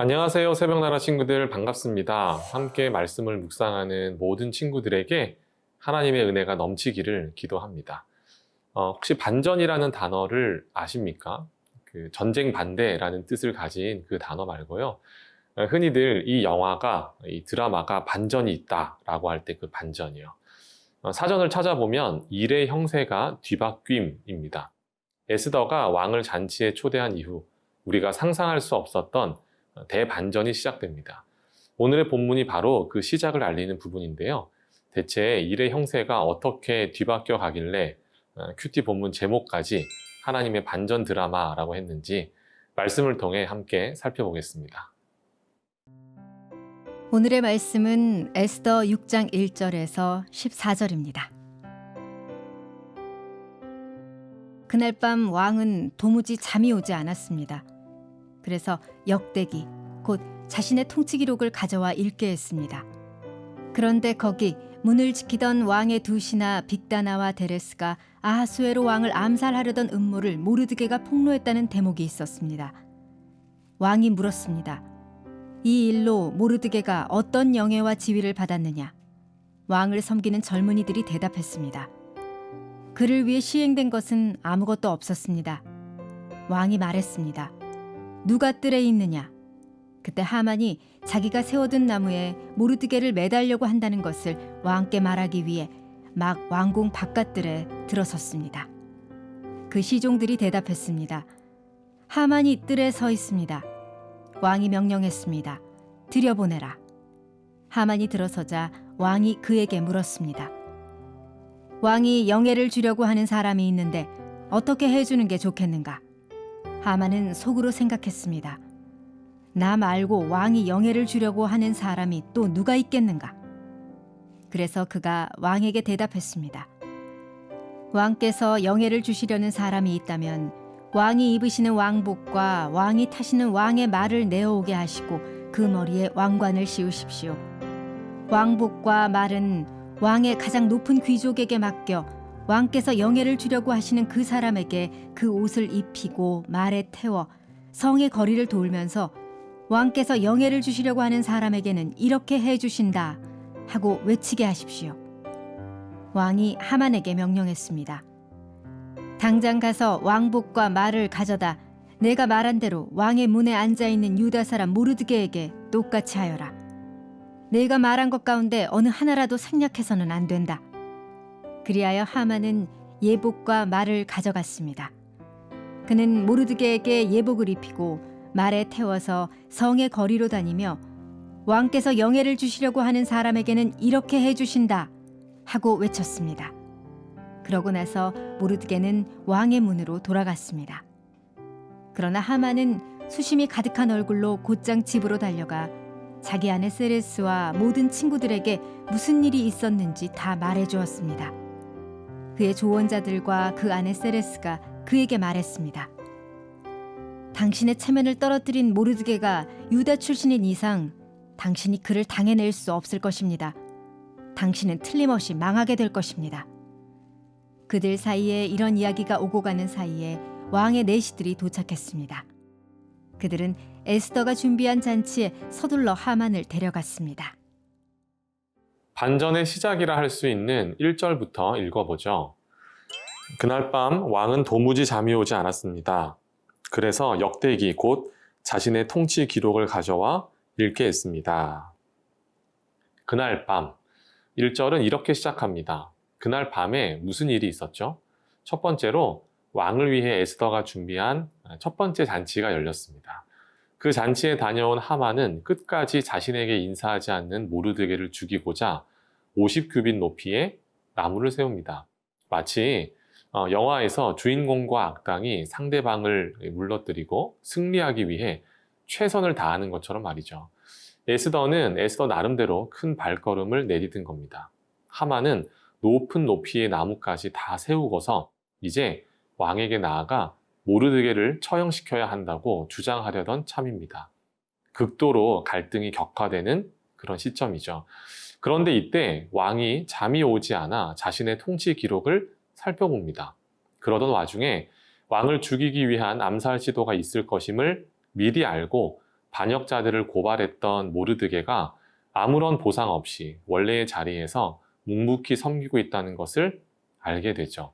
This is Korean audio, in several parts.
안녕하세요. 새벽나라 친구들 반갑습니다. 함께 말씀을 묵상하는 모든 친구들에게 하나님의 은혜가 넘치기를 기도합니다. 어, 혹시 반전이라는 단어를 아십니까? 그 전쟁 반대라는 뜻을 가진 그 단어 말고요. 어, 흔히들 이 영화가, 이 드라마가 반전이 있다라고 할 때 그 반전이요. 어, 사전을 찾아보면 일의 형세가 뒤바뀜입니다. 에스더가 왕을 잔치에 초대한 이후 우리가 상상할 수 없었던 대반전이 시작됩니다. 오늘의 본문이 바로 그 시작을 알리는 부분인데요. 대체 일의 형세가 어떻게 뒤바뀌어 가길래 어, 큐티 본문 제목까지 하나님의 반전 드라마라고 했는지 말씀을 통해 함께 살펴보겠습니다. 오늘의 말씀은 에스더 6장 1절에서 14절입니다. 그날 밤 왕은 도무지 잠이 오지 않았습니다. 그래서 역대기, 곧 자신의 통치 기록을 가져와 읽게 했습니다. 그런데 거기 문을 지키던 왕의 두 신하 빅다나와 데레스가 아하수에로 왕을 암살하려던 음모를 모르드게가 폭로했다는 대목이 있었습니다. 왕이 물었습니다. 이 일로 모르드게가 어떤 영예와 지위를 받았느냐? 왕을 섬기는 젊은이들이 대답했습니다. 그를 위해 시행된 것은 아무것도 없었습니다. 왕이 말했습니다. 누가 뜰에 있느냐? 그때 하만이 자기가 세워둔 나무에 모르드게를 매달려고 한다는 것을 왕께 말하기 위해 막 왕궁 바깥들에 들어섰습니다. 그 시종들이 대답했습니다. 하만이 뜰에 서 있습니다. 왕이 명령했습니다. 들여보내라. 하만이 들어서자 왕이 그에게 물었습니다. 왕이 영예를 주려고 하는 사람이 있는데 어떻게 해주는 게 좋겠는가? 하만은 속으로 생각했습니다. 나 말고 왕이 영예를 주려고 하는 사람이 또 누가 있겠는가? 그래서 그가 왕에게 대답했습니다. 왕께서 영예를 주시려는 사람이 있다면 왕이 입으시는 왕복과 왕이 타시는 왕의 말을 내어오게 하시고 그 머리에 왕관을 씌우십시오. 왕복과 말은 왕의 가장 높은 귀족에게 맡겨 왕께서 영예를 주려고 하시는 그 사람에게 그 옷을 입히고 말에 태워 성의 거리를 돌면서 왕께서 영예를 주시려고 하는 사람에게는 이렇게 해 주신다 하고 외치게 하십시오. 왕이 하만에게 명령했습니다. 당장 가서 왕복과 말을 가져다 내가 말한 대로 왕의 문에 앉아 있는 유다 사람 모르드게에게 똑같이 하여라. 내가 말한 것 가운데 어느 하나라도 생략해서는 안 된다. 그리하여 하만은 예복과 말을 가져갔습니다. 그는 모르드게에게 예복을 입히고 말에 태워서 성의 거리로 다니며 왕께서 영예를 주시려고 하는 사람에게는 이렇게 해 주신다 하고 외쳤습니다. 그러고 나서 모르드게는 왕의 문으로 돌아갔습니다. 그러나 하만은 수심이 가득한 얼굴로 곧장 집으로 달려가 자기 아내 세레스와 모든 친구들에게 무슨 일이 있었는지 다 말해 주었습니다. 그의 조언자들과 그 아내 세레스가 그에게 말했습니다. 당신의 체면을 떨어뜨린 모르드게가 유다 출신인 이상 당신이 그를 당해낼 수 없을 것입니다. 당신은 틀림없이 망하게 될 것입니다. 그들 사이에 이런 이야기가 오고 가는 사이에 왕의 내시들이 도착했습니다. 그들은 에스더가 준비한 잔치에 서둘러 하만을 데려갔습니다. 반전의 시작이라 할 수 있는 1절부터 읽어보죠. 그날 밤 왕은 도무지 잠이 오지 않았습니다. 그래서 역대기 곧 자신의 통치 기록을 가져와 읽게 했습니다. 그날 밤 1절은 이렇게 시작합니다. 그날 밤에 무슨 일이 있었죠? 첫 번째로 왕을 위해 에스더가 준비한 첫 번째 잔치가 열렸습니다. 그 잔치에 다녀온 하만은 끝까지 자신에게 인사하지 않는 모르드게를 죽이고자 50규빗 높이의 나무를 세웁니다. 마치 어, 영화에서 주인공과 악당이 상대방을 물러뜨리고 승리하기 위해 최선을 다하는 것처럼 말이죠. 에스더는 에스더 나름대로 큰 발걸음을 내디딘 겁니다. 하만은 높은 높이의 나무까지 다 세우고서 이제 왕에게 나아가 모르드게를 처형시켜야 한다고 주장하려던 참입니다. 극도로 갈등이 격화되는 그런 시점이죠. 그런데 이때 왕이 잠이 오지 않아 자신의 통치 기록을 살펴봅니다. 그러던 와중에 왕을 죽이기 위한 암살 시도가 있을 것임을 미리 알고 반역자들을 고발했던 모르드게가 아무런 보상 없이 원래의 자리에서 묵묵히 섬기고 있다는 것을 알게 되죠.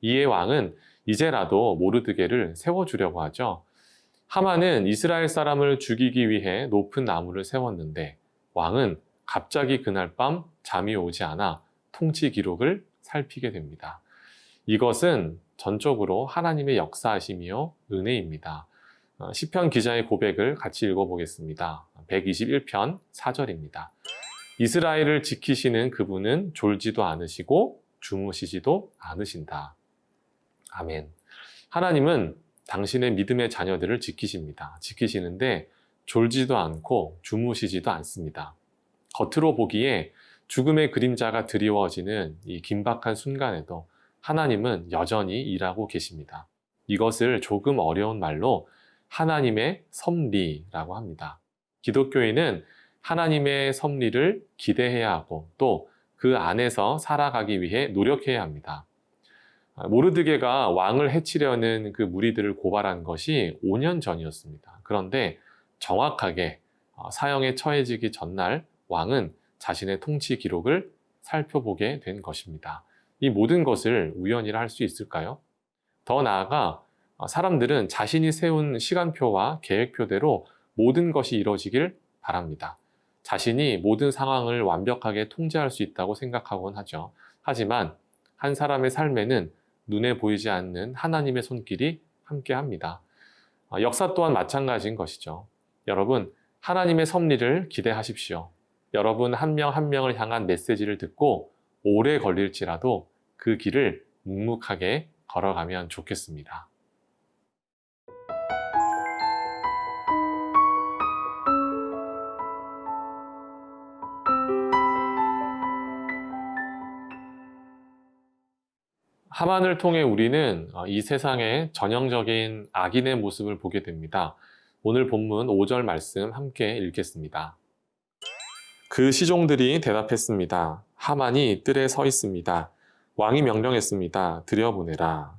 이에 왕은 이제라도 모르드게를 세워주려고 하죠. 하만은 이스라엘 사람을 죽이기 위해 높은 나무를 세웠는데 왕은 갑자기 그날 밤 잠이 오지 않아 통치 기록을 살피게 됩니다. 이것은 전적으로 하나님의 역사하심이요 은혜입니다. 어, 시편 기자의 고백을 같이 읽어보겠습니다. 121편 4절입니다. 이스라엘을 지키시는 그분은 졸지도 않으시고 주무시지도 않으신다. 아멘. 하나님은 당신의 믿음의 자녀들을 지키십니다. 지키시는데 졸지도 않고 주무시지도 않습니다. 겉으로 보기에 죽음의 그림자가 드리워지는 이 긴박한 순간에도 하나님은 여전히 일하고 계십니다. 이것을 조금 어려운 말로 하나님의 섭리라고 합니다. 기독교인은 하나님의 섭리를 기대해야 하고 또 그 안에서 살아가기 위해 노력해야 합니다. 모르드게가 왕을 해치려는 그 무리들을 고발한 것이 5년 전이었습니다. 그런데 정확하게 어, 사형에 처해지기 전날 왕은 자신의 통치 기록을 살펴보게 된 것입니다. 이 모든 것을 우연이라 할 수 있을까요? 더 나아가 어, 사람들은 자신이 세운 시간표와 계획표대로 모든 것이 이루어지길 바랍니다. 자신이 모든 상황을 완벽하게 통제할 수 있다고 생각하곤 하죠. 하지만 한 사람의 삶에는 눈에 보이지 않는 하나님의 손길이 함께 합니다. 어, 역사 또한 마찬가지인 것이죠. 여러분, 하나님의 섭리를 기대하십시오. 여러분 한명한 명을 향한 메시지를 듣고 오래 걸릴지라도 그 길을 묵묵하게 걸어가면 좋겠습니다. 하만을 통해 우리는 어, 이 세상의 전형적인 악인의 모습을 보게 됩니다. 오늘 본문 5절 말씀 함께 읽겠습니다. 그 시종들이 대답했습니다. 하만이 뜰에 서 있습니다. 왕이 명령했습니다. 들여보내라.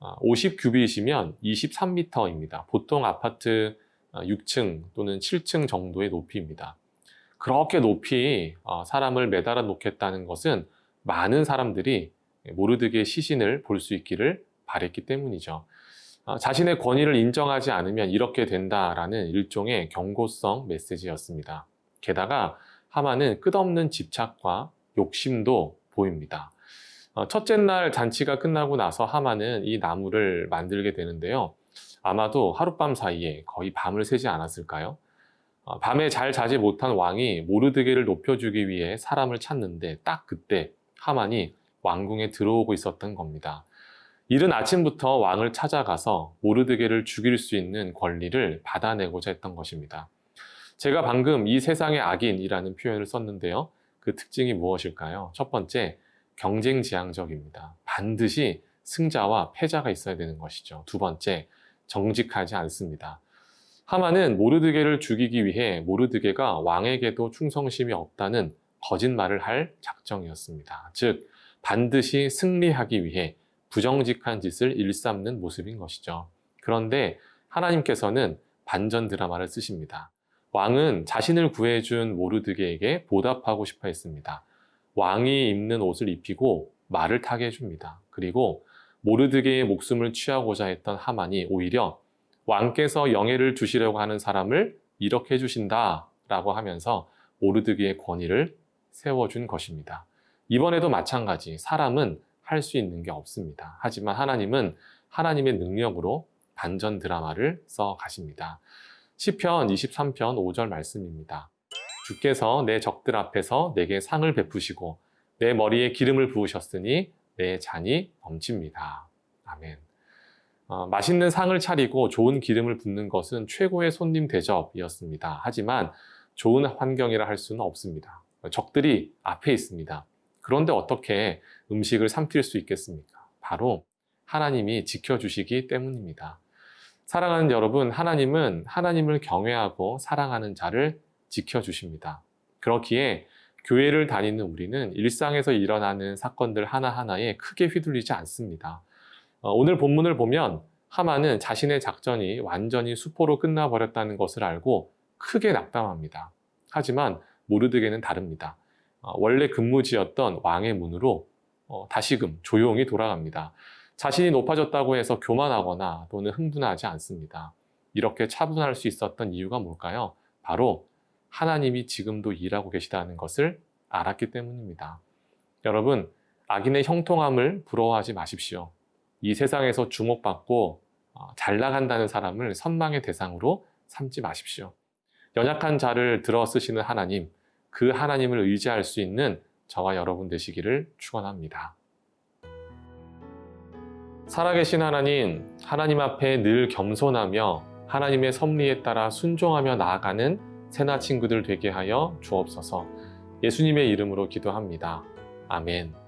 50규빗이면 23m입니다. 보통 아파트 6층 또는 7층 정도의 높이입니다. 그렇게 높이 어, 사람을 매달아 놓겠다는 것은 많은 사람들이 모르드게의 시신을 볼 수 있기를 바랬기 때문이죠. 어, 자신의 권위를 인정하지 않으면 이렇게 된다라는 일종의 경고성 메시지였습니다. 게다가 하만은 끝없는 집착과 욕심도 보입니다. 어, 첫째 날 잔치가 끝나고 나서 하만은 이 나무를 만들게 되는데요. 아마도 하룻밤 사이에 거의 밤을 새지 않았을까요? 어, 밤에 잘 자지 못한 왕이 모르드게를 높여주기 위해 사람을 찾는데 딱 그때 하만이 왕궁에 들어오고 있었던 겁니다. 이른 아침부터 왕을 찾아가서 모르드게를 죽일 수 있는 권리를 받아내고자 했던 것입니다. 제가 방금 이 세상의 악인이라는 표현을 썼는데요. 그 특징이 무엇일까요? 첫 번째, 경쟁 지향적입니다. 반드시 승자와 패자가 있어야 되는 것이죠. 두 번째, 정직하지 않습니다. 하만은 모르드게를 죽이기 위해 모르드게가 왕에게도 충성심이 없다는 거짓말을 할 작정이었습니다. 즉, 반드시 승리하기 위해 부정직한 짓을 일삼는 모습인 것이죠. 그런데 하나님께서는 반전 드라마를 쓰십니다. 왕은 자신을 구해준 모르드게에게 보답하고 싶어 했습니다. 왕이 입는 옷을 입히고 말을 타게 해줍니다. 그리고 모르드게의 목숨을 취하고자 했던 하만이 오히려 왕께서 영예를 주시려고 하는 사람을 이렇게 해주신다 라고 하면서 모르드게의 권위를 세워준 것입니다. 이번에도 마찬가지 사람은 할 수 있는 게 없습니다. 하지만 하나님은 하나님의 능력으로 반전 드라마를 써 가십니다. 시편 23편 5절 말씀입니다. 주께서 내 적들 앞에서 내게 상을 베푸시고 내 머리에 기름을 부으셨으니 내 잔이 넘칩니다. 아멘. 어, 맛있는 상을 차리고 좋은 기름을 붓는 것은 최고의 손님 대접이었습니다. 하지만 좋은 환경이라 할 수는 없습니다. 적들이 앞에 있습니다. 그런데 어떻게 음식을 삼킬 수 있겠습니까? 바로 하나님이 지켜주시기 때문입니다. 사랑하는 여러분, 하나님은 하나님을 경외하고 사랑하는 자를 지켜주십니다. 그렇기에 교회를 다니는 우리는 일상에서 일어나는 사건들 하나하나에 크게 휘둘리지 않습니다. 어, 오늘 본문을 보면 하만은 자신의 작전이 완전히 수포로 끝나버렸다는 것을 알고 크게 낙담합니다. 하지만 모르드게는 다릅니다. 어, 원래 근무지였던 왕의 문으로 어, 다시금 조용히 돌아갑니다. 자신이 높아졌다고 해서 교만하거나 또는 흥분하지 않습니다. 이렇게 차분할 수 있었던 이유가 뭘까요? 바로 하나님이 지금도 일하고 계시다는 것을 알았기 때문입니다. 여러분, 악인의 형통함을 부러워하지 마십시오. 이 세상에서 주목받고 어, 잘 나간다는 사람을 선망의 대상으로 삼지 마십시오. 연약한 자를 들어 쓰시는 하나님, 그 하나님을 의지할 수 있는 저와 여러분 되시기를 축원합니다. 살아계신 하나님, 하나님 앞에 늘 겸손하며 하나님의 섭리에 따라 순종하며 나아가는 새나 친구들 되게 하여 주옵소서. 예수님의 이름으로 기도합니다. 아멘.